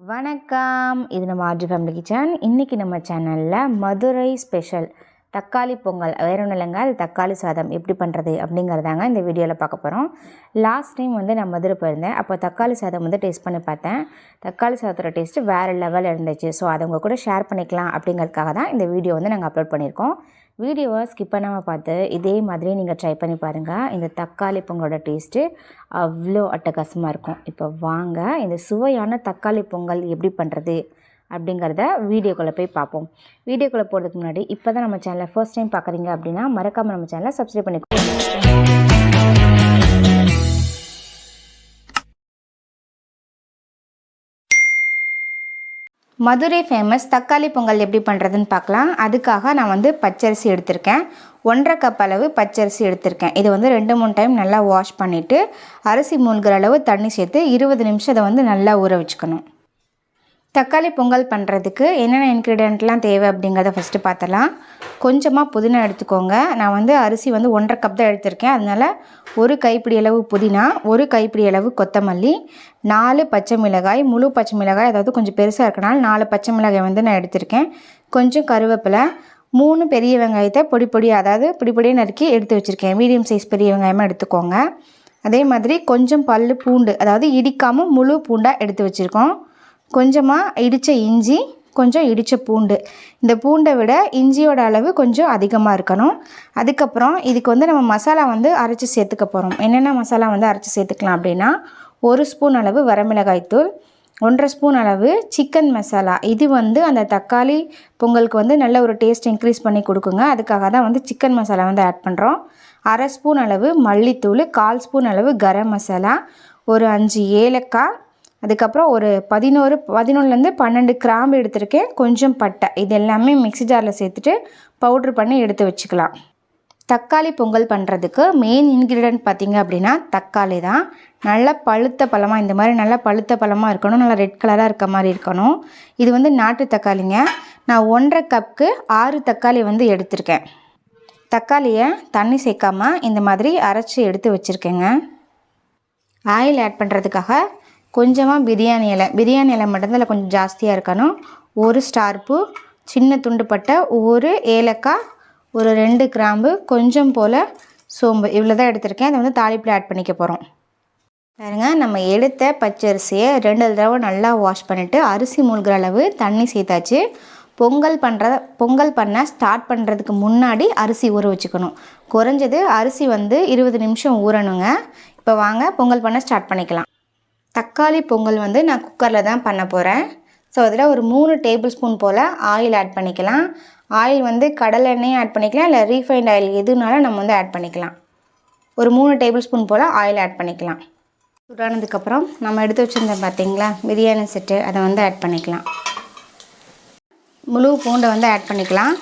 வணக்கம். இது நம்ம ஆர்ஜி ஃபேமிலி கிச்சன் இன்றைக்கி நம்ம சேனலில் மதுரை ஸ்பெஷல் தக்காளி பொங்கல். வேற ஒன்றும் இல்லைங்க. அது தக்காளி சாதம். எப்படி பண்ணுறது அப்படிங்கிறதாங்க இந்த வீடியோவில் பார்க்க போகிறோம் லாஸ்ட் டைம் வந்து நான் மதுரை போயிருந்தேன். அப்போ தக்காளி சாதம் வந்து டேஸ்ட் பண்ணி பார்த்தேன். தக்காளி சாதத்தோட டேஸ்ட்டு வேறு லெவல் இருந்துச்சு. ஸோ அதை உங்கள் கூட ஷேர் பண்ணிக்கலாம் அப்படிங்கிறதுக்காக தான் இந்த வீடியோ வந்து நாங்கள் அப்லோட் பண்ணியிருக்கோம். வீடியோவை ஸ்கிப் பண்ணாமல் பார்த்து இதே மாதிரி நீங்கள் ட்ரை பண்ணி பாருங்கள் இந்த தக்காளி பொங்கலோட டேஸ்ட்டு அவ்வளோ அட்டகாசமாக இருக்கும். இப்போ வாங்க. இந்த சுவையான தக்காளி பொங்கல் எப்படி பண்ணுறது அப்படிங்கிறத வீடியோக்குள்ளே போய் பார்ப்போம். வீடியோக்குள்ளே போகிறதுக்கு முன்னாடி இப்போ தான் நம்ம சேனலை ஃபர்ஸ்ட் டைம் பார்க்குறீங்க அப்படின்னா மறக்காமல் நம்ம சேனலை சப்ஸ்கிரைப் பண்ணிக்கோங்க மதுரை ஃபேமஸ் தக்காளி பொங்கல் எப்படி பண்ணுறதுன்னு பார்க்கலாம். அதுக்காக நான் வந்து பச்சரிசி எடுத்திருக்கேன். ஒன்றரை கப் அளவு பச்சரிசி எடுத்திருக்கேன். இது வந்து ரெண்டு மூணு டைம் நல்லா வாஷ் பண்ணிவிட்டு அரிசி மூழ்கிற அளவு தண்ணி சேர்த்து இருபது நிமிஷம் அதை வந்து நல்லா ஊற வச்சுக்கணும். தக்காளி பொங்கல் பண்ணுறதுக்கு என்னென்ன இன்க்ரீடியண்ட்லாம் தேவை அப்படிங்கிறத ஃபஸ்ட்டு பார்த்தலாம் கொஞ்சமாக புதினா எடுத்துக்கோங்க. நான் வந்து அரிசி வந்து ஒன்றரை கப் தான் எடுத்திருக்கேன். அதனால் ஒரு கைப்பிடி அளவு புதினா ஒரு கைப்பிடி அளவு கொத்தமல்லி நாலு பச்சை மிளகாய் முழு பச்சை மிளகாய் அதாவது கொஞ்சம் பெருசாக இருக்கனால நாலு பச்சை மிளகாய் வந்து நான் எடுத்திருக்கேன். கொஞ்சம் கருவேப்பிலை மூணு பெரிய வெங்காயத்தை பொடி பொடி அதாவது பொடி பொடியாக நறுக்கி எடுத்து வச்சுருக்கேன். மீடியம் சைஸ் பெரிய வெங்காயமாக எடுத்துக்கோங்க. அதே மாதிரி கொஞ்சம் பல் பூண்டு அதாவது இடிக்காமல் முழு பூண்டாக எடுத்து வச்சுருக்கோம். கொஞ்சமாக இடித்த இஞ்சி கொஞ்சம் இடித்த பூண்டு. இந்த பூண்டை விட இஞ்சியோட அளவு கொஞ்சம் அதிகமாக இருக்கணும். அதுக்கப்புறம் இதுக்கு வந்து நம்ம மசாலா வந்து அரைச்சி சேர்த்துக்க போகிறோம் என்னென்ன மசாலா வந்து அரைச்சி சேர்த்துக்கலாம் அப்படின்னா ஒரு ஸ்பூன் அளவு வரமிளகாய்த்தூள் ஒன்றரை ஸ்பூன் அளவு சிக்கன் மசாலா. இது வந்து அந்த தக்காளி பொங்கலுக்கு வந்து நல்ல ஒரு டேஸ்ட் இன்க்ரீஸ் பண்ணி கொடுக்குங்க. அதுக்காக தான் வந்து சிக்கன் மசாலா வந்து ஆட் பண்ணுறோம் அரை ஸ்பூன் அளவு மல்லித்தூள் கால் ஸ்பூன் அளவு கரம் மசாலா ஒரு அஞ்சு ஏலக்காய் அதுக்கப்புறம் ஒரு பதினோரு பதினொன்றுலேருந்து பன்னெண்டு கிராம்பு எடுத்திருக்கேன். கொஞ்சம் பட்டை. இது எல்லாமே மிக்ஸி ஜாரில் சேர்த்துட்டு பவுட்ரு பண்ணி எடுத்து வச்சுக்கலாம். தக்காளி பொங்கல் பண்ணுறதுக்கு மெயின் இன்க்ரீடியன்ட் பார்த்திங்க அப்படின்னா தக்காளி தான். நல்லா பழுத்த பழமாக இந்த மாதிரி நல்லா பழுத்த பழமாக இருக்கணும். நல்லா ரெட் கலராக இருக்க மாதிரி இருக்கணும். இது வந்து நாட்டு தக்காளிங்க. நான் ஒன்றரை கப்புக்கு ஆறு தக்காளி வந்து எடுத்திருக்கேன். தக்காளியை தண்ணி சேர்க்காமல் இந்த மாதிரி அரைச்சி எடுத்து வச்சுருக்கேங்க. ஆயில் ஆட் பண்ணுறதுக்காக கொஞ்சமாக பிரியாணி இலை. பிரியாணி இலை மட்டும்தான் கொஞ்சம் ஜாஸ்தியாக இருக்கணும். ஒரு ஸ்டார் பூ சின்ன துண்டுப்பட்ட ஒரு ஏலக்காய் ஒரு ரெண்டு கிராம்பு கொஞ்சம் போல் சோம்பு. இவ்வளோ தான் எடுத்திருக்கேன். அதை வந்து தாளிப்பில் ஆட் பண்ணிக்க போகிறோம் பாருங்க நம்ம எடுத்த பச்சரிசியை ரெண்டு தடவை நல்லா வாஷ் பண்ணிவிட்டு அரிசி மூழ்கிற அளவு தண்ணி சேர்த்தாச்சு. பொங்கல் பண்ணுற பொங்கல் பண்ண ஸ்டார்ட் பண்ணுறதுக்கு முன்னாடி அரிசி ஊற வச்சுக்கணும். குறைஞ்சது அரிசி வந்து இருபது நிமிஷம் ஊறணுங்க. இப்போ வாங்க பொங்கல் பண்ண ஸ்டார்ட் பண்ணிக்கலாம். தக்காளி பொங்கல் வந்து நான் குக்கரில் தான் பண்ண போகிறேன் ஸோ அதில் ஒரு மூணு டேபிள் ஸ்பூன் போல் ஆயில் ஆட் பண்ணிக்கலாம். ஆயில் வந்து கடலை எண்ணெயும் ஆட் பண்ணிக்கலாம் இல்லை ரீஃபைண்ட் ஆயில் எதுனாலும் நம்ம வந்து ஆட் பண்ணிக்கலாம். ஒரு மூணு டேபிள் ஸ்பூன் போல் ஆயில் ஆட் பண்ணிக்கலாம். சூடானதுக்கப்புறம் நம்ம எடுத்து வச்சுருந்தோம் பார்த்தீங்களா பிரியாணி செட்டு அதை வந்து ஆட் பண்ணிக்கலாம். முழு பூண்டை வந்து ஆட் பண்ணிக்கலாம்.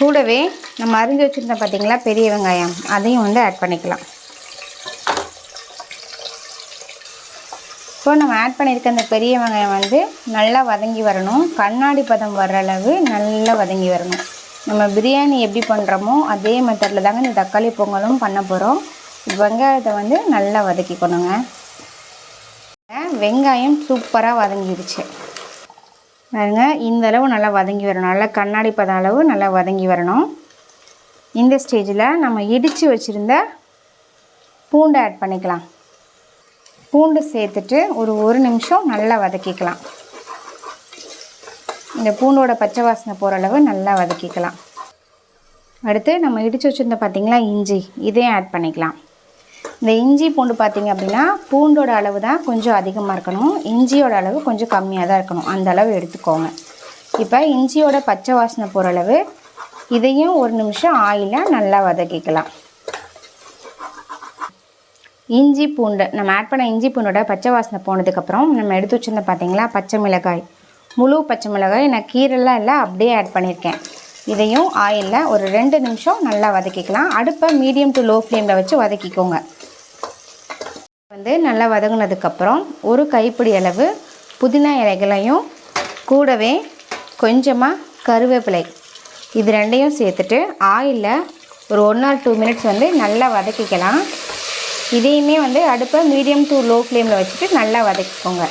கூடவே நம்ம அரிஞ்சு வச்சுருந்தோம் பார்த்தீங்களா பெரிய வெங்காயம் அதையும் வந்து ஆட் பண்ணிக்கலாம். இப்போ நம்ம ஆட் பண்ணியிருக்க அந்த பெரிய வெங்காயம் வந்து நல்லா வதங்கி வரணும். கண்ணாடி பதம் வர்ற அளவு நல்லா வதங்கி வரணும். நம்ம பிரியாணி எப்படி பண்ணுறோமோ அதே மெத்தடில் தாங்க இந்த தக்காளி பொங்கலும் பண்ண போகிறோம் வெங்காயத்தை வந்து நல்லா வதக்கிக்கணுங்க. வெங்காயம் சூப்பராக வதங்கிடுச்சு பாருங்க இந்த அளவு நல்லா வதங்கி வரணும். நல்லா கண்ணாடி பதம் அளவு நல்லா வதங்கி வரணும். இந்த ஸ்டேஜில் நம்ம இடித்து வச்சுருந்த பூண்டை ஆட் பண்ணிக்கலாம். பூண்டு சேர்த்துட்டு ஒரு ஒரு நிமிஷம் நல்லா வதக்கிக்கலாம். இந்த பூண்டோட பச்சை வாசனை போகிற அளவு நல்லா வதக்கிக்கலாம். அடுத்து நம்ம இடித்து வச்சுருந்த பார்த்திங்களா இஞ்சி. இதையும் ஆட் பண்ணிக்கலாம். இந்த இஞ்சி பூண்டு பார்த்திங்க அப்படின்னா பூண்டோட அளவு தான் கொஞ்சம் அதிகமாக இருக்கணும். இஞ்சியோட அளவு கொஞ்சம் கம்மியாக தான் இருக்கணும். அந்த அளவு எடுத்துக்கோங்க. இப்போ இஞ்சியோட பச்சை வாசனை போகிற அளவு இதையும் ஒரு நிமிஷம் ஆயிலில் நல்லா வதக்கிக்கலாம். இஞ்சி பூண்டு நம்ம ஆட் பண்ண இஞ்சி பூண்டோட பச்சை வாசனை போனதுக்கப்புறம் நம்ம எடுத்து வச்சுருந்தோம் பார்த்தீங்களா பச்சை மிளகாய். முழு பச்சை மிளகாய் நான் கீரெல்லாம் இல்லை அப்படியே ஆட் பண்ணியிருக்கேன். இதையும் ஆயிலில் ஒரு ரெண்டு நிமிஷம் நல்லா வதக்கிக்கலாம். அடுப்பை மீடியம் டு லோ ஃப்ளேமில் வச்சு வதக்கிக்கோங்க. வந்து நல்லா வதங்கினதுக்கப்புறம் ஒரு கைப்பிடி அளவு புதினா இலைகளையும் கூடவே கொஞ்சமாக கருவேப்பிலை. இது ரெண்டையும் சேர்த்துட்டு ஆயிலில் ஒரு ஒன் ஆர் டூ மினிட்ஸ் வந்து நல்லா வதக்கிக்கலாம். இதையுமே வந்து அடுப்பை மீடியம் டு லோ ஃப்ளேமில் வச்சுட்டு நல்லா வதக்கிக்கோங்க.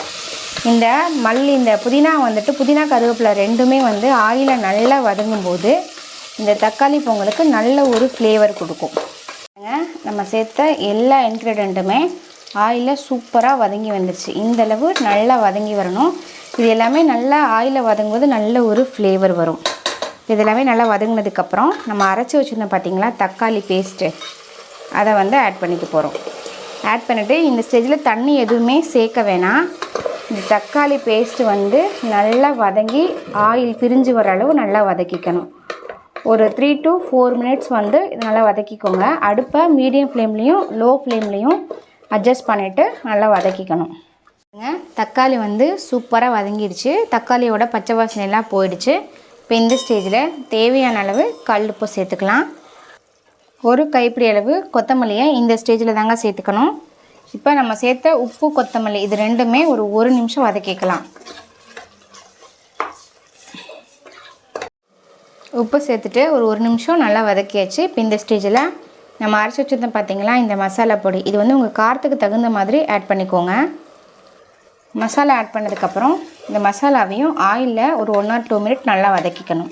இந்த மல்லி இந்த புதினா வந்துட்டு புதினா கருவேப்பிலை ரெண்டுமே வந்து ஆயில நல்லா வதங்கும் போது இந்த தக்காளி பொங்கலுக்கு நல்ல ஒரு ஃப்ளேவர் கொடுக்கும். நம்ம சேர்த்த எல்லா இன்க்ரீடியண்ட்டுமே ஆயிலில் சூப்பராக வதங்கி வந்துடுச்சு இந்தளவு நல்லா வதங்கி வரணும். இது எல்லாமே நல்லா ஆயிலில் வதங்கும்போது நல்ல ஒரு ஃப்ளேவர் வரும். இது எல்லாமே நல்லா வதங்கினதுக்கப்புறம் நம்ம அரைச்சி வச்சுருந்தோம் பார்த்தீங்களா தக்காளி பேஸ்ட்டு அதை வந்து ஆட் பண்ணிக்க போகிறோம் ஆட் பண்ணிவிட்டு இந்த ஸ்டேஜில் தண்ணி எதுவுமே சேர்க்க வேணாம். இந்த தக்காளி பேஸ்ட்டு வந்து நல்லா வதங்கி ஆயில் பிரிஞ்சு வர அளவு நல்லா வதக்கிக்கணும். ஒரு த்ரீ டு ஃபோர் மினிட்ஸ் வந்து நல்லா வதக்கிக்கோங்க. அடுப்பை மீடியம் ஃப்ளேம்லேயும் லோ ஃப்ளேம்லேயும் அட்ஜஸ்ட் பண்ணிவிட்டு நல்லா வதக்கிக்கணும். தக்காளி வந்து சூப்பராக வதங்கிடுச்சு. தக்காளியோட பச்சை வாசனை எல்லாம் போயிடுச்சு. இப்போ இந்த ஸ்டேஜில் தேவையான அளவு கல் உப்பு சேர்த்துக்கலாம். ஒரு கைப்பிடி அளவு கொத்தமல்லியை இந்த ஸ்டேஜில் தாங்க சேர்த்துக்கணும். இப்போ நம்ம சேர்த்த உப்பு கொத்தமல்லி இது ரெண்டுமே ஒரு ஒரு நிமிஷம் வதக்கிக்கலாம். உப்பு சேர்த்துட்டு ஒரு ஒரு நிமிஷம் நல்லா வதக்கியாச்சு. இப்போ இந்த ஸ்டேஜில் நம்ம அரைச்சி வச்சுருந்தோம் பார்த்தீங்களா இந்த மசாலா பொடி. இது வந்து உங்கள் காரத்துக்கு தகுந்த மாதிரி ஆட் பண்ணிக்கோங்க. மசாலா ஆட் பண்ணதுக்கப்புறம் இந்த மசாலாவையும் ஆயிலில் ஒரு ஒன் ஆர் டூ மினிட் நல்லா வதக்கிக்கணும்.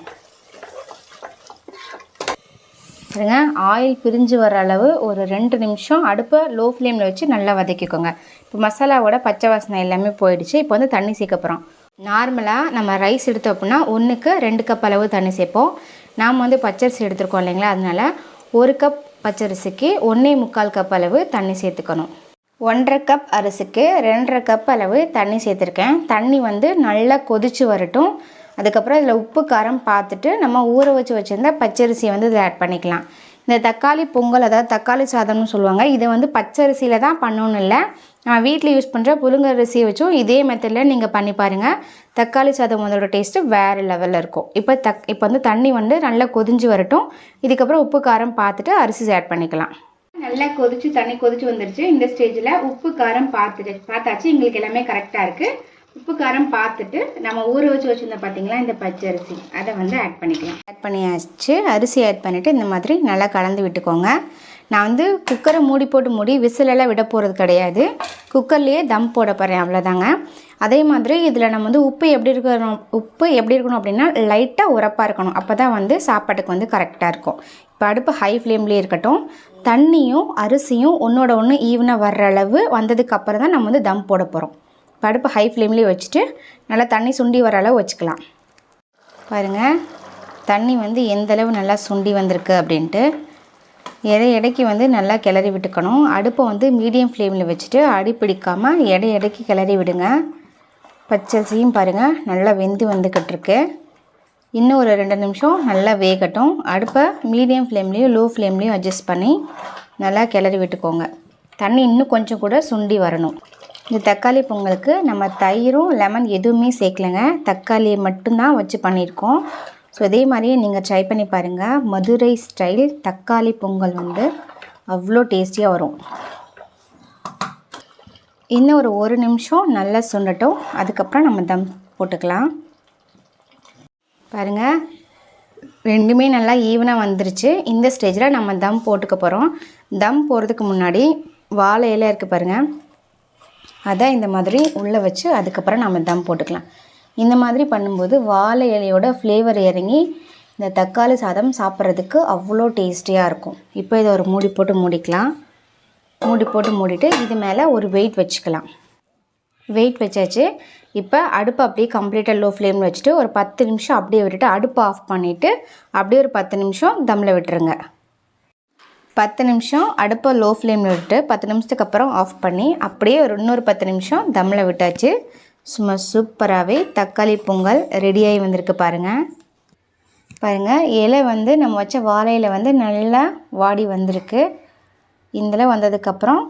பாருங்க ஆயில் பிரிஞ்சு வர அளவு ஒரு ரெண்டு நிமிஷம் அடுப்பை லோ ஃப்ளேமில் வச்சு நல்லா வதக்கிக்கோங்க. இப்போ மசாலாவோட பச்சை வாசனை எல்லாமே போயிடுச்சு. இப்போ வந்து தண்ணி சேர்க்க போகிறோம் நார்மலாக நம்ம ரைஸ் எடுத்தோம் அப்படின்னா ஒன்றுக்கு ரெண்டு கப் அளவு தண்ணி சேர்ப்போம். நாம் வந்து பச்சரிசி எடுத்துருக்கோம் இல்லைங்களா? அதனால ஒரு கப் பச்சரிசிக்கு ஒன்றே முக்கால் கப் அளவு தண்ணி சேர்த்துக்கணும். ஒன்றரை கப் அரிசிக்கு ரெண்டரை கப் அளவு தண்ணி சேர்த்துருக்கேன். தண்ணி வந்து நல்லா கொதிச்சு வரட்டும். அதுக்கப்புறம் இதில் உப்பு காரம் பார்த்துட்டு நம்ம ஊற வச்சு வச்சுருந்த பச்சரிசியை வந்து இதில் ஆட் பண்ணிக்கலாம். இந்த தக்காளி பொங்கல் அதாவது தக்காளி சாதம்னு சொல்லுவாங்க இதை வந்து பச்சரிசியில் தான் பண்ணணும்னு இல்லை. நம்ம வீட்டில் யூஸ் பண்ணுற புழுங்கரிசியை வச்சும் இதே மெத்தடில் நீங்கள் பண்ணி பாருங்கள் தக்காளி சாதம் அதோட டேஸ்ட்டு வேறு லெவலில் இருக்கும். இப்போ தக் இப்போ வந்து தண்ணி வந்து நல்லா கொதிஞ்சு வரட்டும். இதுக்கப்புறம் உப்பு காரம் பார்த்துட்டு அரிசி ஆட் பண்ணிக்கலாம். நல்லா கொதிச்சு தண்ணி கொதிச்சு வந்துருச்சு. இந்த ஸ்டேஜில் உப்பு காரம் பார்த்துட்டு பார்த்தாச்சு. எங்களுக்கு எல்லாமே கரெக்டாக இருக்குது உப்பு காரம் பார்த்துட்டு நம்ம ஊற வச்சு வச்சுருந்தோம் பார்த்தீங்களா இந்த பச்சை அரிசி அதை வந்து ஆட் பண்ணிக்கலாம். ஆட் பண்ணியாச்சு. அரிசி ஆட் பண்ணிவிட்டு இந்த மாதிரி நல்லா கலந்து விட்டுக்கோங்க. நான் வந்து குக்கரை மூடி போட்டு மூடி விசிலெல்லாம் விட போகிறது கிடையாது. குக்கர்லேயே தம் போட போகிறேன் அவ்வளோதாங்க அதே மாதிரி இதில் நம்ம வந்து உப்பு எப்படி இருக்கணும் உப்பு எப்படி இருக்கணும் அப்படின்னா லைட்டாக உரப்பாக இருக்கணும். அப்போ தான் வந்து சாப்பாட்டுக்கு வந்து கரெக்டாக இருக்கும். இப்போ அடுப்பு ஹை ஃப்ளேம்லேயே இருக்கட்டும். தண்ணியும் அரிசியும் ஒன்றோட ஒன்று ஈவனாக வர்ற அளவு வந்ததுக்கப்புறம் தான் நம்ம வந்து தம் போட போகிறோம் இப்போ அடுப்பு ஹை ஃப்ளேம்லேயே வச்சுட்டு நல்லா தண்ணி சுண்டி வர அளவு வச்சுக்கலாம். பாருங்கள் தண்ணி வந்து எந்தளவு நல்லா சுண்டி வந்திருக்கு அப்படின்ட்டு. எடை எடைக்கு வந்து நல்லா கிளறி விட்டுக்கணும். அடுப்பை வந்து மீடியம் ஃப்ளேமில் வச்சுட்டு அடி பிடிக்காமல் எடை எடைக்கு கிளறி விடுங்க. பச்சரிசியும் பாருங்கள் நல்லா வெந்து வந்துக்கிட்டுருக்கு இன்னும் ஒரு ரெண்டு நிமிஷம் நல்லா வேகட்டும். அடுப்பை மீடியம் ஃப்ளேம்லேயும் லோ ஃப்ளேம்லேயும் அட்ஜஸ்ட் பண்ணி நல்லா கிளறி விட்டுக்கோங்க. தண்ணி இன்னும் கொஞ்சம் கூட சுண்டி வரணும். இந்த தக்காளி பொங்கலுக்கு நம்ம தயிரும் லெமன் எதுவுமே சேர்க்கலைங்க. தக்காளியை மட்டும்தான் வச்சு பண்ணியிருக்கோம். ஸோ இதே மாதிரியே நீங்கள் ட்ரை பண்ணி பாருங்கள் மதுரை ஸ்டைல் தக்காளி பொங்கல் வந்து அவ்வளோ டேஸ்டியாக வரும். இன்னும் ஒரு ஒரு நிமிஷம் நல்லா சுண்டட்டும். அதுக்கப்புறம் நம்ம தம் போட்டுக்கலாம். பாருங்கள் ரெண்டுமே நல்லா ஈவனாக வந்துருச்சு. இந்த ஸ்டேஜில் நம்ம தம் போட்டுக்க போகிறோம் தம் போகிறதுக்கு முன்னாடி வாழை இலை இருக்குது பாருங்கள் அதை இந்த மாதிரி உள்ளே வச்சு அதுக்கப்புறம் நம்ம தம் போட்டுக்கலாம். இந்த மாதிரி பண்ணும்போது வாழை இலையோட ஃப்ளேவர் இறங்கி இந்த தக்காளி சாதம் சாப்பிட்றதுக்கு அவ்வளோ டேஸ்டியாக இருக்கும். இப்போ இதை ஒரு மூடி போட்டு மூடிக்கலாம். மூடி போட்டு மூடிட்டு இது மேலே ஒரு வெயிட் வச்சுக்கலாம். வெயிட் வச்சாச்சு. இப்போ அடுப்பு அப்படியே கம்ப்ளீட்டாக லோ ஃப்ளேமில் வச்சுட்டு ஒரு பத்து நிமிஷம் அப்படியே விட்டுட்டு அடுப்பு ஆஃப் பண்ணிவிட்டு அப்படியே ஒரு பத்து நிமிஷம் தம்மில் விட்டுருங்க. பத்து நிமிஷம் அடுப்பை லோ ஃப்ளேமில் விட்டு பத்து நிமிஷத்துக்கு அப்புறம் ஆஃப் பண்ணி அப்படியே ஒரு இன்னொரு பத்து நிமிஷம் தம்மில் விட்டாச்சு. சும்மா சூப்பராகவே தக்காளி பொங்கல் ரெடியாகி வந்திருக்கு பாருங்கள் பாருங்கள் இலை வந்து நம்ம வச்ச வாழையில் வந்து நல்லா வாடி வந்திருக்கு. இதில் வந்ததுக்கப்புறம்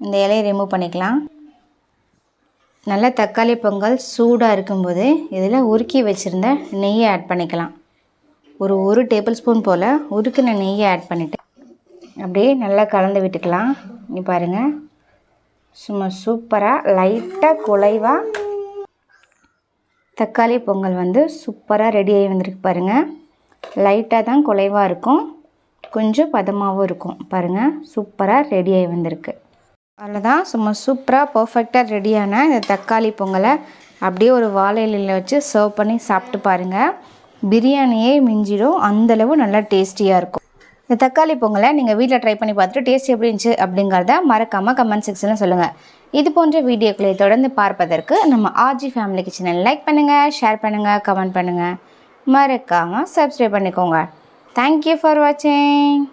இந்த இலையை ரிமூவ் பண்ணிக்கலாம். நல்ல தக்காளி பொங்கல் சூடாக இருக்கும்போது இதில் உருக்கி வச்சுருந்த நெய்யை ஆட் பண்ணிக்கலாம். ஒரு ஒரு டேபிள் ஸ்பூன் போல் உருக்கின நெய்யை ஆட் பண்ணிவிட்டு அப்படியே நல்லா கலந்து விட்டுக்கலாம். இங்கே பாருங்கள் சும்மா சூப்பராக லைட்டாக குலைவாக தக்காளி பொங்கல் வந்து சூப்பராக ரெடியாகி வந்திருக்கு பாருங்கள் லைட்டாக தான் குலைவாக இருக்கும். கொஞ்சம் பதமாகவும் இருக்கும். பாருங்கள் சூப்பராக ரெடி ஆகி வந்திருக்கு. அவ்வளோதான் சும்மா சூப்பராக பர்ஃபெக்டாக ரெடியான இந்த தக்காளி பொங்கலை அப்படியே ஒரு வாழை இலையில் வச்சு சர்வ் பண்ணி சாப்பிட்டு பாருங்கள் பிரியாணியே மிஞ்சிடும். அந்தளவு நல்லா டேஸ்டியாக இருக்கும். இந்த தக்காளி பொங்கலை நீங்கள் வீட்டில் ட்ரை பண்ணி பார்த்துட்டு டேஸ்ட் எப்படி இருந்துச்சு அப்படிங்கிறத மறக்காமல் கமெண்ட் செக்ஷனில் சொல்லுங்கள் இது போன்ற வீடியோக்களை தொடர்ந்து பார்ப்பதற்கு நம்ம ஆர்ஜி ஃபேமிலி கிச்சனை லைக் பண்ணுங்கள் ஷேர் பண்ணுங்கள் கமெண்ட் பண்ணுங்கள் மறக்காமல் சப்ஸ்கிரைப் பண்ணிக்கோங்க. தேங்க்யூ ஃபார் வாட்சிங்